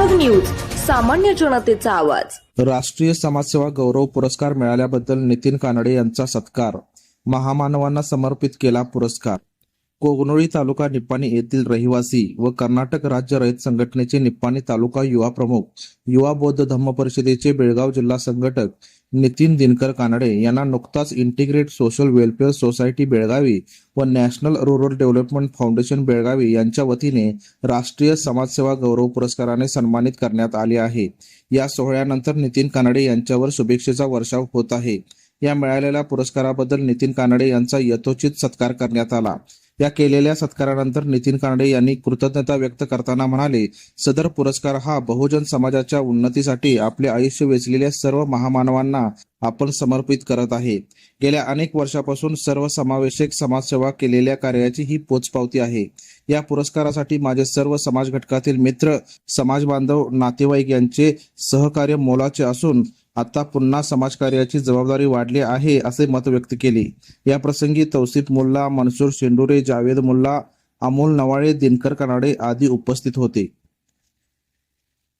विभाग न्यूज सामान्य जनतेचा आवाज. राष्ट्रीय समाजसेवा गौरव पुरस्कार मिळाल्याबद्दल नितीन कानडे यांचा सत्कार. महामानवांना समर्पित केला पुरस्कार. कोगनोळी तालुका निप्पाणी येथील रहिवासी व कर्नाटक राज्य रहित संघटनेचे निप्पाणी तालुका युवा प्रमुख युवा बौद्ध धम्म परिषदेचे बेळगाव जिल्हा संघटक नितीन दिनकर कानडे यांना नुकताच integrate social welfare society Belagavi व national rural development foundation Belagavi यांच्या वतीने राष्ट्रीय समाजसेवा गौरव पुरस्काराने सन्मानित करण्यात आले आहे. या सोहळ्यानंतर नितीन कानडे यांच्यावर शुभेच्छेचा वर्षाव होत आहे. या मिळालेल्या पुरस्काराबद्दल नितीन कानडे यांचा यथोचित सत्कार करण्यात आला. या केलेल्या सत्कारानंतर नितीन कानडे यांनी कृतज्ञता व्यक्त करताना म्हणाले सदर पुरस्कार हा बहुजन समाजाच्या उन्नतीसाठी आपले आयुष्य वेचलेल्या सर्व महामानवांना आपण समर्पित करत आहे. गेल्या अनेक वर्षापासून सर्वसमावेशक समाजसेवा केलेल्या कार्याची ही पोचपावती आहे. या पुरस्कारासाठी माझे सर्व समाज घटकातील मित्र समाज बांधव नातेवाईक यांचे सहकार्य मोलाचे असून आता पुन्हा समाजकार्याची जबाबदारी वाढली आहे असे मत व्यक्त केले. या प्रसंगी तौसिफ मुल्ला मनसूर शेंडुरे जावेद मुल्ला अमोल नवाळे दिनकर कनाडे आदी उपस्थित होते.